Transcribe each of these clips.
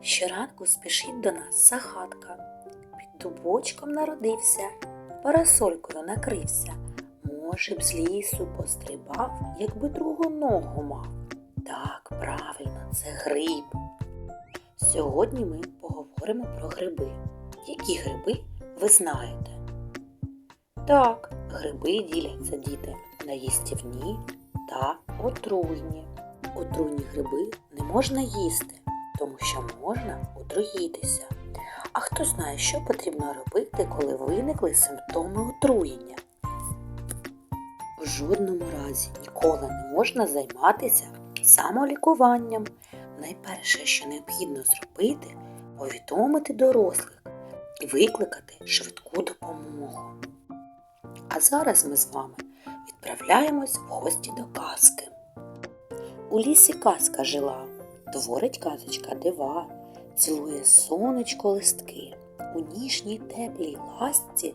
Щоранку спішить до нас сахатка. Під дубочком народився, парасолькою накрився. Може б з лісу пострибав, якби другу ногу мав. Так, правильно, це гриб. Сьогодні ми поговоримо про гриби. Які гриби ви знаєте? Так, гриби діляться діти на їстівні та отруйні. Отруйні гриби не можна їсти, тому що можна отруїтися. А хто знає, що потрібно робити, коли виникли симптоми отруєння? В жодному разі ніколи не можна займатися самолікуванням. Найперше, що необхідно зробити, повідомити дорослих і викликати швидку допомогу. А зараз ми з вами відправляємось в гості до казки. У лісі казка жила, творить казочка дива, цілує сонечко листки, у ніжній теплій ласці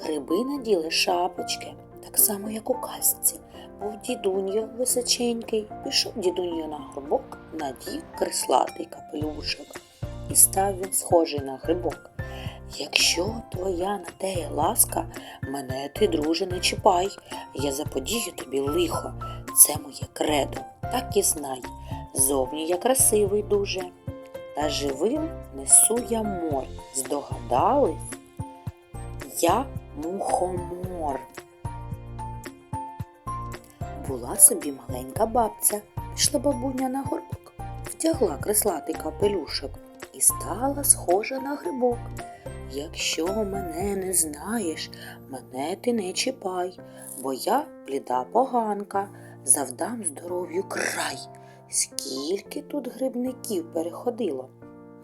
гриби наділи шапочки, так само, як у казці. Був дідуньо височенький, пішов дідуньо на грибок, надів креслатий капелюшок, і став він схожий на грибок. Якщо твоя на теє ласка, мене ти, друже, не чіпай, я заподію тобі лихо, це моє кредо, так і знай. Зовні я красивий дуже, та живим несу я мор. Здогадались? Я мухомор. Була собі маленька бабця, пішла бабуня на горбок, втягла креслатий капелюшок і стала схожа на грибок. Якщо мене не знаєш, мене ти не чіпай, бо я бліда поганка, завдам здоров'ю край. Скільки тут грибників переходило,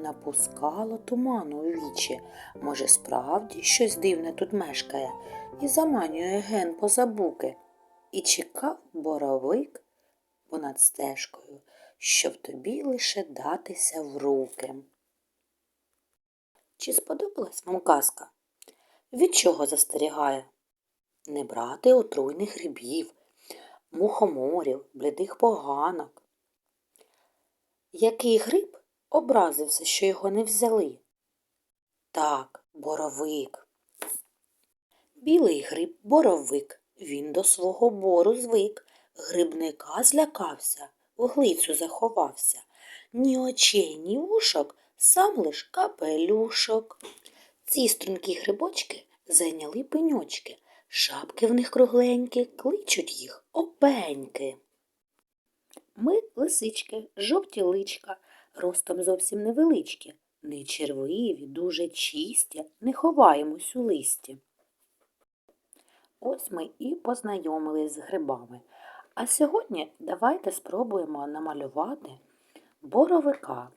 напускало туману у вічі. Може, справді щось дивне тут мешкає і заманює ген поза буки. І чекав боровик понад стежкою, щоб тобі лише датися в руки. Чи сподобалась вам казка? Від чого застерігає? Не брати отруйних грибів, мухоморів, блідих поганок. Який гриб образився, що його не взяли? Так, боровик. Білий гриб боровик. Він до свого бору звик. Грибника злякався, в глицю заховався. Ні очей, ні вушок, сам лиш капелюшок. Ці стрункі грибочки зайняли пеньочки, шапки в них кругленькі, кличуть їх опеньки. Ми лисички, жовті личка, ростом зовсім невеличкі, не червиві, дуже чисті, не ховаємось у листі. Ось ми і познайомились з грибами. А сьогодні давайте спробуємо намалювати боровика.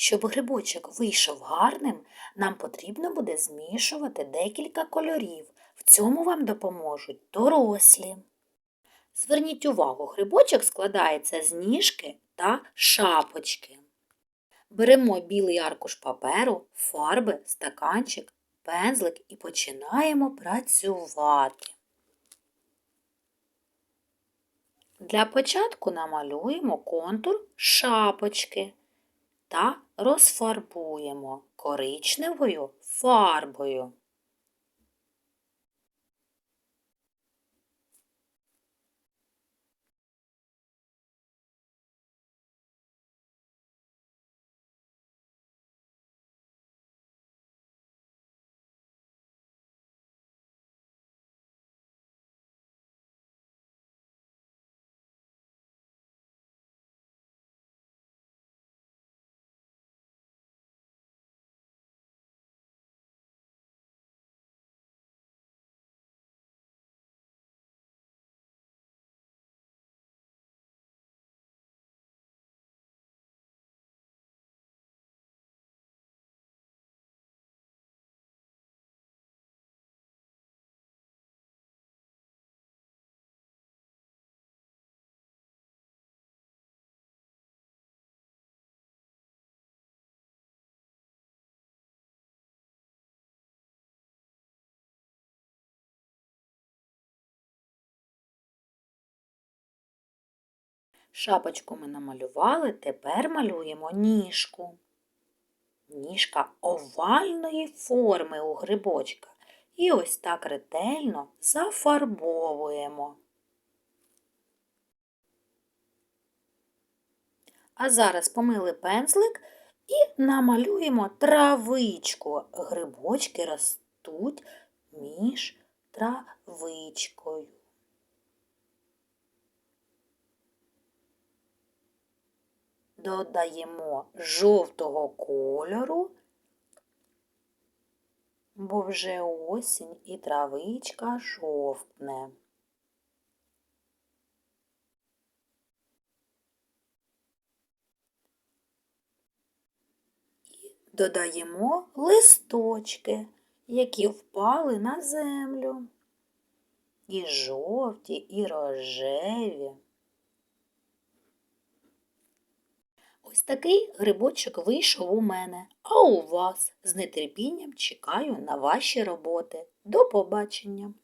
Щоб грибочок вийшов гарним, нам потрібно буде змішувати декілька кольорів. В цьому вам допоможуть дорослі. Зверніть увагу, грибочок складається з ніжки та шапочки. Беремо білий аркуш паперу, фарби, стаканчик, пензлик і починаємо працювати. Для початку намалюємо контур шапочки та розфарбуємо коричневою фарбою. Шапочку ми намалювали, тепер малюємо ніжку. Ніжка овальної форми у грибочка. І ось так ретельно зафарбовуємо. А зараз помили пензлик і намалюємо травичку. Грибочки ростуть між травичкою. Додаємо жовтого кольору, бо вже осінь і травичка жовтне. додаємо листочки, які впали на землю. І жовті, і рожеві. Ось такий грибочок вийшов у мене, а у вас з нетерпінням чекаю на ваші роботи. До побачення!